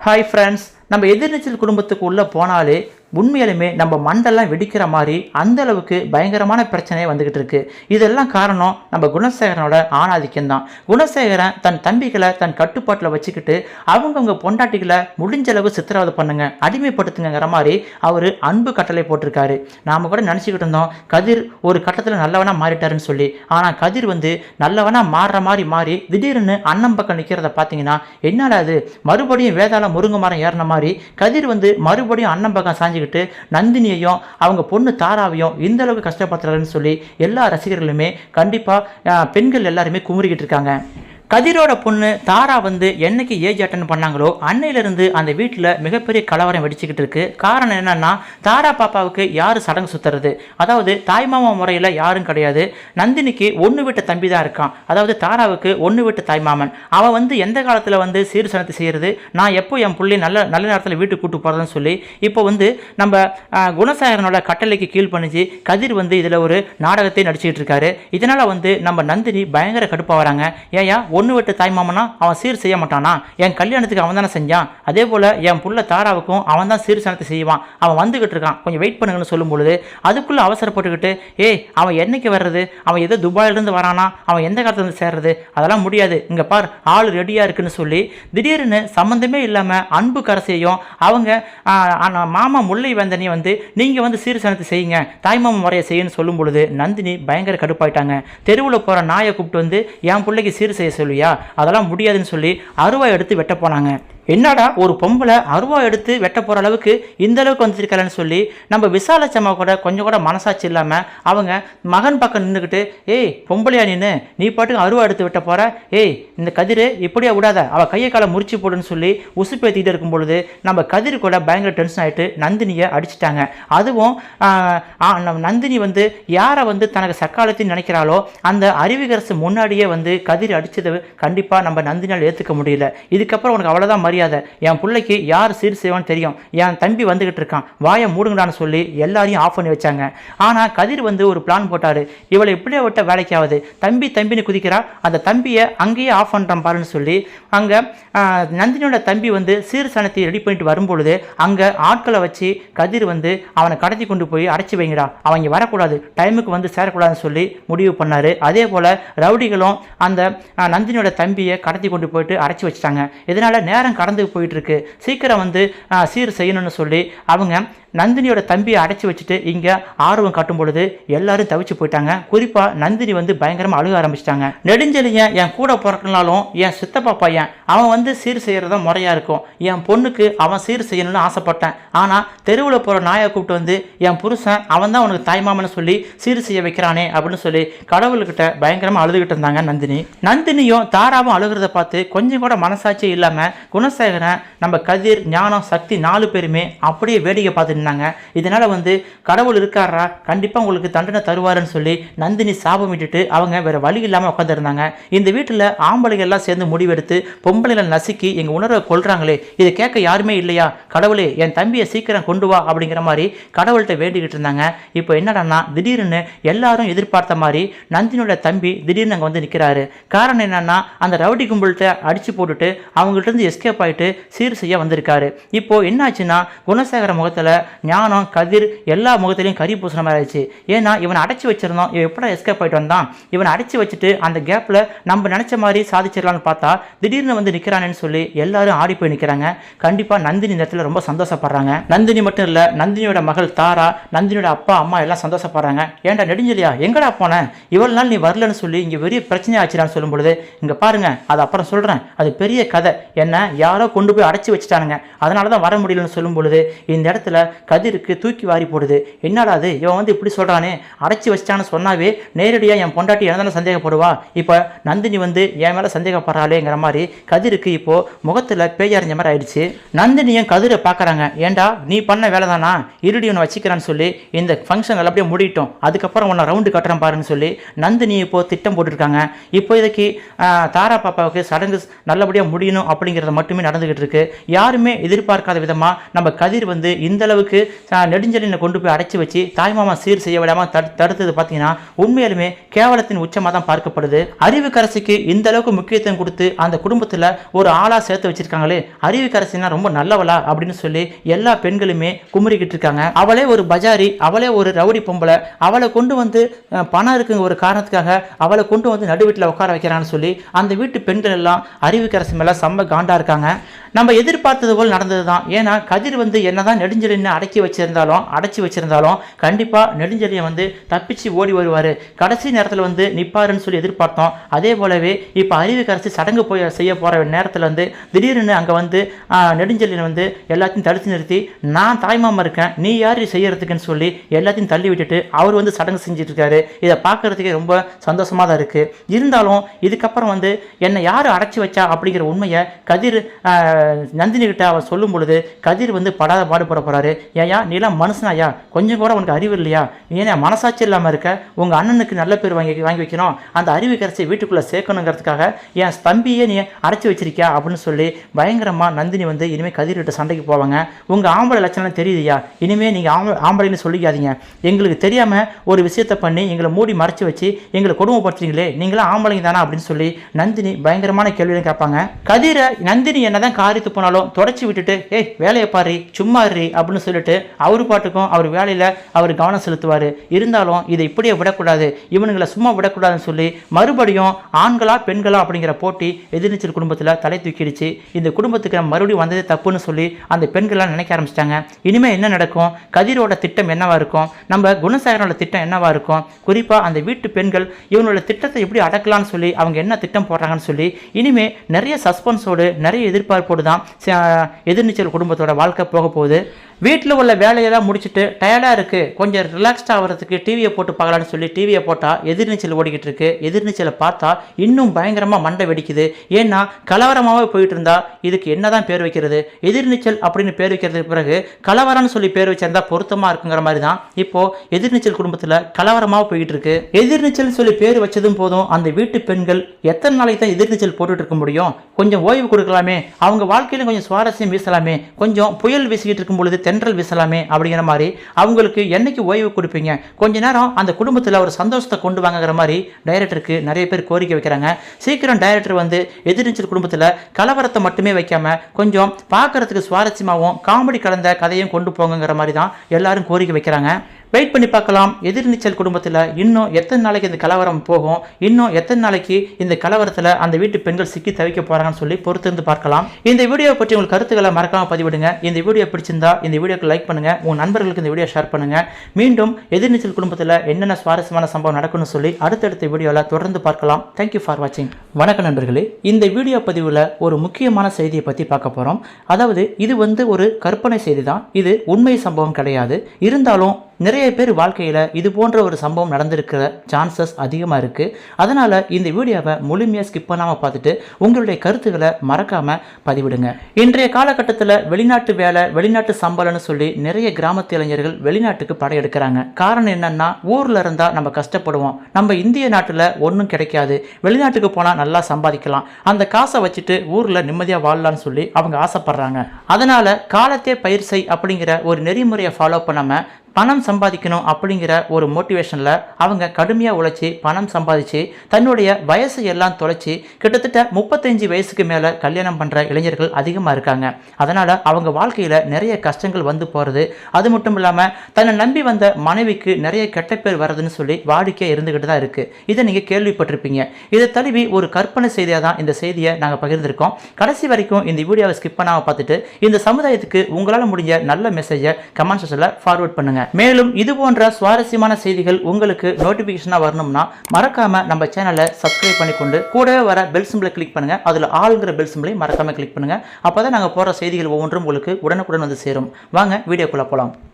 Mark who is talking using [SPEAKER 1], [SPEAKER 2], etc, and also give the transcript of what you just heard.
[SPEAKER 1] Hi friends நம்ம எதிர்நீச்சல் குடும்பத்துக்கு உள்ளே போனாலே உண்மையிலுமே நம்ம மண்டெல்லாம் வெடிக்கிற மாதிரி அந்த அளவுக்கு பயங்கரமான பிரச்சனை வந்துக்கிட்டு இருக்கு. இதெல்லாம் காரணம் நம்ம குணசேகரனோட ஆணாதிக்கம் தான். குணசேகரன் தன் தம்பிகளை தன் கட்டுப்பாட்டில் வச்சுக்கிட்டு அவங்கவுங்க பொண்டாட்டிகளை முடிஞ்ச அளவு சித்திரவதை பண்ணுங்க அடிமைப்படுத்துங்கிற மாதிரி அவர் அன்பு கட்டளை போட்டிருக்காரு. நாம் கூட நினச்சிக்கிட்டு இருந்தோம் கதிர் ஒரு கட்டத்தில் நல்லவனா மாறிட்டாருன்னு சொல்லி. ஆனால் கதிர் வந்து நல்லவனா மாறுற மாதிரி மாறி திடீர்னு அண்ணன் பக்கம் நிற்கிறத பார்த்தீங்கன்னா என்னடா அது மறுபடியும் வேதாளம் முருங்கை மரம் ஏறின மாதிரி கதிர் வந்து மறுபடியும் அண்ணன் பக்கம் பண்ணிக்கிட்டு நந்தினியையும் அவங்க பொண்ணு தாராவையும் இந்த அளவுக்கு கஷ்டப்படுத்துறாருன்னு சொல்லி எல்லா ரசிகர்களுமே கண்டிப்பாக பெண்கள் எல்லாருமே குமுறிக்கிட்டு இருக்காங்க. கதிரோட பொண்ணு தாரா வந்து என்னைக்கு ஏஜ் அட்டன் பண்ணாங்களோ அன்னையிலிருந்து அந்த வீட்டில் மிகப்பெரிய கலவரம் வெடிச்சுக்கிட்டு இருக்கு. காரணம் என்னன்னா தாரா பாப்பாவுக்கு யார் சடங்கு சுத்துறது? அதாவது தாய்மாமா முறையில் யாரும் கிடையாது. நந்தினிக்கு ஒன்று விட்ட தம்பி தான் இருக்கான். அதாவது தாராவுக்கு ஒன்று விட்ட தாய்மாமன் அவன் வந்து எந்த காலத்தில் வந்து சீர் சனத்தை செய்கிறது நான் எப்போ என் புள்ளி நல்ல நல்ல நேரத்தில் வீட்டுக்கு கூட்டு போகிறதுன்னு சொல்லி இப்போ வந்து நம்ம குணசாகரனோட கட்டளைக்கு கீழ் பண்ணிச்சு கதிர் வந்து இதில் ஒரு நாடகத்தை நடிச்சுக்கிட்டு இருக்காரு. இதனால் வந்து நம்ம நந்தினி பயங்கர கடுப்பாக வராங்க. ஏயா பொண்ணு வெட்டு தாய்மாமனா அவன் சீர் செய்ய மாட்டானா? என் கல்யாணத்துக்கு அவன் தானே செஞ்சான். அதே போல் என் புள்ள தாராவுக்கும் அவன் தான் சீர் சனத்தை செய்வான். அவன் வந்துக்கிட்டு இருக்கான். கொஞ்சம் வெயிட் பண்ணுங்கன்னு சொல்லும் பொழுது அதுக்குள்ளே அவசரப்பட்டுக்கிட்டு ஏய் அவன் என்னைக்கு வர்றது? அவன் எதோ துபாயிலிருந்து வரானா? அவன் எந்த காலத்துலேருந்து சேர்றது? அதெல்லாம் முடியாது. இங்கே பார் ஆள் ரெடியாக இருக்குன்னு சொல்லி திடீர்னு சம்மந்தமே இல்லாமல் அன்பு கரசையும் அவங்க மாமா முல்லை வேந்தனையும் வந்து நீங்கள் வந்து சீர் சனத்தை செய்யுங்க. தாய்மாமன் முறையை செய்யுன்னு சொல்லும் பொழுது நந்தினி பயங்கர கடுப்பாயிட்டாங்க. தெருவில் போகிற நாயை கூப்பிட்டு வந்து என் பிள்ளைக்கு சீர் செய்ய சொல்லுவியா? அதெல்லாம் முடியாதுன்னு சொல்லி அருவா எடுத்து வெட்ட போனாங்க. என்னடா ஒரு பொம்பளை அருவா எடுத்து வெட்ட போகிற அளவுக்கு இந்த அளவுக்கு வந்துருக்கலன்னு சொல்லி நம்ம விசாலச்சம்மா கூட கொஞ்சம் கூட மனசாட்சி இல்லாமல் அவங்க மகன் பக்கம் நின்றுக்கிட்டு ஏய் பொம்பளையா நின்று நீ பாட்டுக்கு அருவா எடுத்து வெட்ட போகிற ஏய் இந்த கதிர் இப்படியே விடாத. அவள் கையை காலை முறிச்சு போடுன்னு சொல்லி உசுப்பேத்திட்டு இருக்கும் பொழுது நம்ம கதிர் கூட பயங்கர டென்ஷன் ஆகிட்டு நந்தினியை அடிச்சிட்டாங்க. அதுவும் நம்ம நந்தினி வந்து யாரை வந்து தனக்கு சக்காலத்தின்னு நினைக்கிறாளோ அந்த அறிவிகரசு முன்னாடியே வந்து கதிர் அடித்ததை கண்டிப்பாக நம்ம நந்தினியால் ஏற்றுக்க முடியல. இதுக்கப்புறம் உனக்கு அவ்வளோதான் மரியாதை என் பிள்ளைக்கு யார் சீர் செய்வான்னு தெரியும். என் தம்பி வந்துகிட்டு இருக்கான். வாயை மூடுங்கடான்னு சொல்லி எல்லாரையும் ஆஃப் பண்ணி வச்சாங்க. ஆனால் கதிர் வந்து ஒரு பிளான் போட்டார். இவளை இப்படியே விட்ட வேலைக்கு தம்பி தம்பின்னு குதிக்கிறா. அந்த தம்பியை அங்கேயே ஆஃப் பண்ணுறான் பாருன்னு சொல்லி அங்கே நந்தினியோட தம்பி வந்து சீர் சனத்தை ரெடி பண்ணிட்டு வரும்பொழுது அங்கே ஆட்களை வச்சு கதிர் வந்து அவனை கடத்தி கொண்டு போய் அடைச்சி வைங்கடா. அவன் இங்கே வரக்கூடாது. டைமுக்கு வந்து சேரக்கூடாதுன்னு சொல்லி முடிவு பண்ணார். அதே போல் ரவுடிகளும் அந்த நந்தினியோட தம்பியை கடத்தி கொண்டு போயிட்டு அடைச்சி வச்சிட்டாங்க. இதனால் நேரம் கடந்து போயிட்டுருக்கு. சீக்கிரம் வந்து சீர் செய்யணும்னு சொல்லி அவங்க நந்தினியோட தம்பியை அடைச்சி வச்சுட்டு இங்கே ஆர்வம் காட்டும் பொழுது எல்லாரும் தவிச்சு போயிட்டாங்க. குறிப்பாக நந்தினி வந்து பயங்கரமாக அழுக ஆரம்பிச்சிட்டாங்க. நெடுஞ்செலியன் என் கூட பிறக்கனாலும் என் சித்தப்பா பையன் அவன் வந்து சீர் செய்கிறதா முறையாக இருக்கும். என் பொண்ணுக்கு அவன் சீர் செய்யணும்னு ஆசைப்பட்டேன். ஆனால் தெருவில் போகிற நாயை கூப்பிட்டு வந்து என் புருஷன் அவன் தான் உனக்கு தாய்மாமன்னு சொல்லி சீர் செய்ய வைக்கிறானே அப்படின்னு சொல்லி கடவுள்கிட்ட பயங்கரமாக அழுதுகிட்டு இருந்தாங்க நந்தினி. நந்தினியும் தாராவும் அழுகிறத பார்த்து கொஞ்சம் கூட மனசாட்சி இல்லாமல் குணசேகரன் நம்ம கதிர் ஞானம் சக்தி நாலு பேருமே அப்படியே வேடிக்கை பார்த்துட்டு இருந்தாங்க. இதனால் வந்து கடவுள் இருக்காரா? கண்டிப்பாக உங்களுக்கு தண்டனை தருவாருன்னு சொல்லி நந்தினி சாபம் விட்டுட்டு அவங்க வேறு வழி இல்லாமல் உட்காந்துருந்தாங்க இந்த வீட்டில் ஆம்பளைகள்லாம் எல்லாம் சேர்ந்து முடிவெடுத்து பொம்பளைகளை நசுக்கி எங்கள் உணர்வை கொள்கிறாங்களே இதை கேட்க யாருமே இல்லையா? கடவுளே என் தம்பியை சீக்கிரம் கொண்டு வா அப்படிங்கிற மாதிரி கடவுள்கிட்ட வேண்டிக்கிட்டு இருந்தாங்க. இப்போ என்னடான்னா திடீர்னு எல்லாரும் எதிர்பார்த்த மாதிரி நந்தினியோட தம்பி திடீர்னு அங்கே வந்து நிற்கிறாரு காரணம் என்னன்னா அந்த ரவுடி கும்பல்கிட்ட அடித்து போட்டுட்டு அவங்கள்ட்ட இருந்து எஸ்கேப் ஆயிட்டு சீர் செய்ய வந்திருக்காரு. இப்போ என்னாச்சுன்னா குணசேகர முகத்தில் ஞானம் கதிர் எல்லா முகத்திலையும் கறி பூசுன மாதிரி ஆயிடுச்சு. ஏன்னா இவனை அடைச்சி வச்சிருந்தோம். இவன் எப்படா எஸ்கேப் ஆகிட்டு வந்தான்? இவனை அடைச்சி வச்சுட்டு அந்த கேப்பில் நம்ம நினச்ச மாதிரி சாதிச்சிடலாம்னு பார்த்தா திடீர்னு வந்து நிற்கிறானேன்னு சொல்லி எல்லாரும் ஆடி போய் நிற்கிறாங்க கண்டிப்பாக நந்தினி இந்த இடத்துல ரொம்ப சந்தோஷப்படுறாங்க. நந்தினி மட்டும் இல்லை நந்தினியோட மகள் தாரா நந்தினியோட அப்பா அம்மா எல்லாம் சந்தோஷப்படுறாங்க. ஏன்டா நெடுஞ்சலியா எங்கடா போனேன் இவ்வளோ நாள் நீ வரலன்னு சொல்லி இங்கே பெரிய பிரச்சனை ஆச்சுடான்னு சொல்லும் பொழுது இங்கே பாருங்க அது அப்புறம் சொல்கிறேன் அது பெரிய கதை. என்ன? யார் கொண்டு போய் அடைச்சி வச்சுட்டானுங்க. அதனால தான் வர முடியலன்னு சொல்லும் பொழுது இந்த இடத்துல கதிருக்கு தூக்கி வாரி போடுது. என்னடா அது? இவன் வந்து இப்படி சொல்கிறானே அடைச்சி வச்சிட்டான்னு சொன்னாவே நேரடியாக என் பொண்டாட்டி என்ன தானே சந்தேகப்படுவா? இப்போ நந்தினி வந்து என் மேலே சந்தேகப்படுறாளேங்கிற மாதிரி கதிருக்கு இப்போது முகத்தில் பேயறிஞ்ச மாதிரி ஆயிடுச்சு. நந்தினியும் கதிரை பார்க்குறாங்க ஏன்டா நீ பண்ண வேலை தானா இருடி உன்னை வச்சுக்கிறான்னு சொல்லி இந்த ஃபங்க்ஷன் அப்படியே முடிட்டோம். அதுக்கப்புறம் உன்னை ரவுண்டு கட்டுறேன் பாருன்னு சொல்லி நந்தினி இப்போது திட்டம் போட்டிருக்காங்க. இப்போ இதுக்கு தாரா பாப்பாவுக்கு சடங்கு நல்லபடியாக முடியணும் அப்படிங்கிறத மட்டுமே எல்லாமே நடந்துகிட்டு இருக்கு யாருமே எதிர்பார்க்காத விதமாக நம்ம கதிர் வந்து இந்த அளவுக்கு அஹ், கொண்டு போய் அடைச்சி வச்சு தாய்மாமா சீர் செய்ய விடாமல் தடு தடுத்தது பார்த்தீங்கன்னா உண்மையாலுமே கேவலத்தின் உச்சமாக தான் பார்க்கப்படுது. அறிவுக்கரசிக்கு இந்த அளவுக்கு முக்கியத்துவம் கொடுத்து அந்த குடும்பத்தில் ஒரு ஆளாக சேர்த்து வச்சிருக்காங்களே அறிவுக்கரசினா ரொம்ப நல்லவளா அப்படின்னு சொல்லி எல்லா பெண்களுமே குமுறிக்கிட்டு இருக்காங்க. அவளே ஒரு பஜாரி அவளே ஒரு ரவுடி பொம்பளை அவளை கொண்டு வந்து பணம் இருக்குங்க ஒரு காரணத்துக்காக அவளை கொண்டு வந்து நடு வீட்டில் உட்கார வைக்கிறான்னு சொல்லி அந்த வீட்டு பெண்கள் எல்லாம் அறிவுக்கரசி மேலே செம்ம காண்டா இருக்காங்க. நம்ம எதிர்பார்த்தது போல் நடந்தது தான் ஏன்னா கதிர் வந்து என்னதான் நெடுஞ்செழியனை அடக்கி வச்சிருந்தாலும் அடைச்சி வச்சிருந்தாலும் கண்டிப்பாக நெடுஞ்செழியன் வந்து தப்பிச்சு ஓடி வருவார். கடைசி நேரத்தில் வந்து நிற்பாருன்னு சொல்லி எதிர்பார்த்தோம். அதே போலவே இப்போ அறிவுக்கரசி சடங்கு போய் செய்ய போகிற நேரத்தில் வந்து திடீர்னு அங்கே வந்து ஆஹ், வந்து எல்லாத்தையும் தடுத்து நிறுத்தி நான் தாய்மாமா இருக்கேன். நீ யார்? செய்யறதுக்குன்னு சொல்லி எல்லாத்தையும் தள்ளி விட்டுட்டு அவர் வந்து சடங்கு செஞ்சுட்டு இருக்காரு இதை பார்க்கறதுக்கே ரொம்ப சந்தோஷமாக தான் இருக்குது இருந்தாலும் இதுக்கப்புறம் வந்து என்னை யார் அடைச்சி வச்சா? அப்படிங்கிற உண்மையை கதிர் நந்தினி கிட்ட அவர் சொல்லும் பொழுது கதிர் வந்து படாத பாடுபட போகிறாரு ஏயா நீலாம் மனுஷனாயா கொஞ்சம் கூட உனக்கு அறிவு இல்லையா? ஏன்னா மனசாட்சி இல்லாமல் இருக்க? உங்கள் அண்ணனுக்கு நல்ல பேர் வாங்கி வாங்கி வைக்கணும். அந்த அறிவு கரைச்சி வீட்டுக்குள்ளே சேர்க்கணுங்கிறதுக்காக என் தம்பியே நீ அரைச்சி வச்சிருக்கியா? அப்படின்னு சொல்லி பயங்கரமாக நந்தினி வந்து இனிமேல் கதிர்கிட்ட சண்டைக்கு போவாங்க. உங்கள் ஆம்பளை லட்சணம் தெரியுதுயா இனிமேல் நீங்கள் ஆம்பளை ஆம்பளைன்னு சொல்லிக்காதீங்க. எங்களுக்கு தெரியாமல் ஒரு விஷயத்தை பண்ணி எங்களை மூடி மறைச்சி வச்சு எங்களை கொடுமைப்படுத்துறீங்களே. நீங்களாம் ஆம்பளைங்க தானா? அப்படின்னு சொல்லி நந்தினி பயங்கரமான கேள்வியும் கேட்பாங்க. கதிரை நந்தினி என்னதான் காரித்து போனாலும் தொடச்சி விட்டுட்டு ஏய் வேலையை பாரு சும்மா இரு அப்படின்னு சொல்லிட்டு அவர் பாட்டுக்கும் அவர் வேலையில் அவர் கவனம் செலுத்துவார். இருந்தாலும் இதை இப்படியே விடக்கூடாது. இவனுங்களை சும்மா விடக்கூடாதுன்னு சொல்லி மறுபடியும் ஆண்களா பெண்களா அப்படிங்கிற போட்டி எதிர்நீச்சல் குடும்பத்தில் தலை தூக்கிடுச்சு. இந்த குடும்பத்துக்கு நம்ம மறுபடியும் வந்ததே தப்புன்னு சொல்லி அந்த பெண்கள்லாம் நினைக்க ஆரம்பிச்சிட்டாங்க. இனிமேல் என்ன நடக்கும்? கதிரோட திட்டம் என்னவா இருக்கும்? நம்ம குணசாகரோட திட்டம் என்னவா இருக்கும்? குறிப்பாக அந்த வீட்டு பெண்கள் இவனோட திட்டத்தை எப்படி அடக்கலாம்னு சொல்லி அவங்க என்ன திட்டம் போடுறாங்கன்னு சொல்லி இனிமேல் நிறைய சஸ்பென்ஸோடு நிறைய எதிர்பார்ப்போடு தான் எதிர்நீச்சல் குடும்பத்தோட வாழ்க்கை போக போகுது வீட்டில் உள்ள வேலையெல்லாம் முடிச்சுட்டு டயர்டாக இருக்குது கொஞ்சம் ரிலாக்ஸ்டாக ஆகிறதுக்கு டிவியை போட்டு பார்க்கலான்னு சொல்லி டிவியை போட்டால் எதிர்நீச்சல் ஓடிக்கிட்டு இருக்கு. எதிர்நீச்சலை பார்த்தா இன்னும் பயங்கரமாக மண்டை வெடிக்குது. ஏன்னா கலவரமாகவே போயிட்டு இருந்தா இதுக்கு என்னதான் பேர் வைக்கிறது? எதிர்நீச்சல் அப்படின்னு பேர் வைக்கிறதுக்கு பிறகு கலவரம்னு சொல்லி பேர் வச்சிருந்தா பொருத்தமாக இருக்குங்கிற மாதிரி தான் இப்போது எதிர்நீச்சல் குடும்பத்தில் கலவரமாக போயிட்டு இருக்கு. எதிர்நீச்சல் சொல்லி பேர் வச்சதும் போதும் அந்த வீட்டு பெண்கள் எத்தனை நாளைக்கு தான் எதிர்நீச்சல் போட்டுட்டு இருக்க முடியும்? கொஞ்சம் ஓய்வு கொடுக்கலாமே. அவங்க வாழ்க்கையில கொஞ்சம் சுவாரஸ்யம் வீசலாமே கொஞ்சம் புயல் வீசிக்கிட்டு இருக்கும் பொழுது தென்றல் வீசலாமே அப்படிங்கிற மாதிரி அவங்களுக்கு என்னைக்கு ஓய்வு கொடுப்பீங்க? கொஞ்ச நேரம் அந்த குடும்பத்தில் ஒரு சந்தோஷத்தை கொண்டு வாங்கங்கிற மாதிரி டைரக்டருக்கு நிறைய பேர் கோரிக்கை வைக்கிறாங்க. சீக்கிரம் டைரக்டர் வந்து எதிர்நீச்சல் குடும்பத்தில் கலவரத்தை மட்டுமே வைக்காம கொஞ்சம் பார்க்கறதுக்கு சுவாரஸ்யமாகவும் காமெடி கலந்த கதையும் கொண்டு போங்கங்கிற மாதிரி தான் எல்லாரும் கோரிக்கை வைக்கிறாங்க. வெயிட் பண்ணி பார்க்கலாம். எதிர்நீச்சல் குடும்பத்தில் இன்னும் எத்தனை நாளைக்கு இந்த கலவரம் போகும்? இன்னும் எத்தனை நாளைக்கு இந்த கலவரத்தில் அந்த வீட்டு பெண்கள் சிக்கி தவிக்க போகிறாங்கன்னு சொல்லி பொறுத்திருந்து பார்க்கலாம். இந்த வீடியோ பற்றி உங்கள் கருத்துக்களை மறக்காமல் பதிவிடுங்க. இந்த வீடியோ பிடிச்சிருந்தா இந்த வீடியோக்கு லைக் பண்ணுங்க. உங்கள் நண்பர்களுக்கு இந்த வீடியோ ஷேர் பண்ணுங்க. மீண்டும் எதிர்நீச்சல் குடும்பத்தில் என்னென்ன சுவாரஸ்யமான சம்பவம் நடக்கும்னு சொல்லி அடுத்தடுத்த வீடியோவில் தொடர்ந்து பார்க்கலாம். தேங்க்யூ ஃபார் வாட்சிங் வணக்கம் நண்பர்களே. இந்த வீடியோ பதிவில் ஒரு முக்கியமான செய்தியை பற்றி பார்க்க போகிறோம் அதாவது இது வந்து ஒரு கற்பனை செய்தி தான் இது உண்மை சம்பவம் கிடையாது. இருந்தாலும் நிறைய பேர் வாழ்க்கையில் இது போன்ற ஒரு சம்பவம் நடந்திருக்கிற சான்சஸ் அதிகமாக இருக்குது அதனால் இந்த வீடியோவை முழுமையாக ஸ்கிப் பண்ணாமல் பார்த்துட்டு உங்களுடைய கருத்துக்களை மறக்காமல் பதிவிடுங்க. இன்றைய காலகட்டத்தில் வெளிநாட்டு வேலை வெளிநாட்டு சம்பளம்னு சொல்லி நிறைய கிராமத்து இளைஞர்கள் வெளிநாட்டுக்கு படையெடுக்கிறாங்க காரணம் என்னென்னா ஊரில் இருந்தால் நம்ம கஷ்டப்படுவோம். நம்ம இந்திய நாட்டில் ஒன்றும் கிடைக்காது. வெளிநாட்டுக்கு போனால் நல்லா சம்பாதிக்கலாம். அந்த காசை வச்சுட்டு ஊரில் நிம்மதியாக வாழலாம்னு சொல்லி அவங்க ஆசைப்படுறாங்க. அதனால் காலத்தே பயிர் செய் அப்படிங்கிற ஒரு நெறிமுறையை ஃபாலோ பண்ணாமல் பணம் சம்பாதிக்கணும் அப்படிங்கிற ஒரு மோட்டிவேஷனில் அவங்க கடுமையாக உழைச்சி பணம் சம்பாதிச்சு தன்னுடைய வயசு எல்லாம் தொலைச்சி கிட்டத்தட்ட முப்பத்தஞ்சு வயசுக்கு மேலே கல்யாணம் பண்ணுற இளைஞர்கள் அதிகமாக இருக்காங்க. அதனால் அவங்க வாழ்க்கையில் நிறைய கஷ்டங்கள் வந்து போகிறது அது மட்டும் இல்லாமல் தன்னை நம்பி வந்த மனைவிக்கு நிறைய கெட்ட பேர் வர்றதுன்னு சொல்லி வாடிக்கையாக இருந்துக்கிட்டு தான் இருக்குது இதை நீங்கள் கேள்விப்பட்டிருப்பீங்க. இதை தழுவி ஒரு கற்பனை செய்தியாக தான் இந்த செய்தியை நாங்கள் பகிர்ந்திருக்கோம். கடைசி வரைக்கும் இந்த வீடியோவை ஸ்கிப் பண்ணாமல் பார்த்துட்டு இந்த சமுதாயத்துக்கு உங்களால் முடிஞ்ச நல்ல மெசேஜை கமெண்ட் செக்ஷனில் ஃபார்வர்ட் பண்ணுங்க மேலும் இது போன்ற சுவாரஸ்யமான செய்திகள் உங்களுக்கு நோட்டிஃபிகேஷனாக வரணும்னா மறக்காம நம்ம சேனலை சப்ஸ்கிரைப் பண்ணிக்கொண்டு கூடவே வர பெல் சிம்பிளை கிளிக் பண்ணுங்க. அதில் ஆளுங்கிற பெல் சிம்பிளையும் மறக்காம கிளிக் பண்ணுங்க. அப்போ தான் நாங்கள் போகிற செய்திகள் ஒவ்வொன்றும் உங்களுக்கு உடனுக்குடன் வந்து சேரும். வாங்க வீடியோக்குள்ளே போகலாம்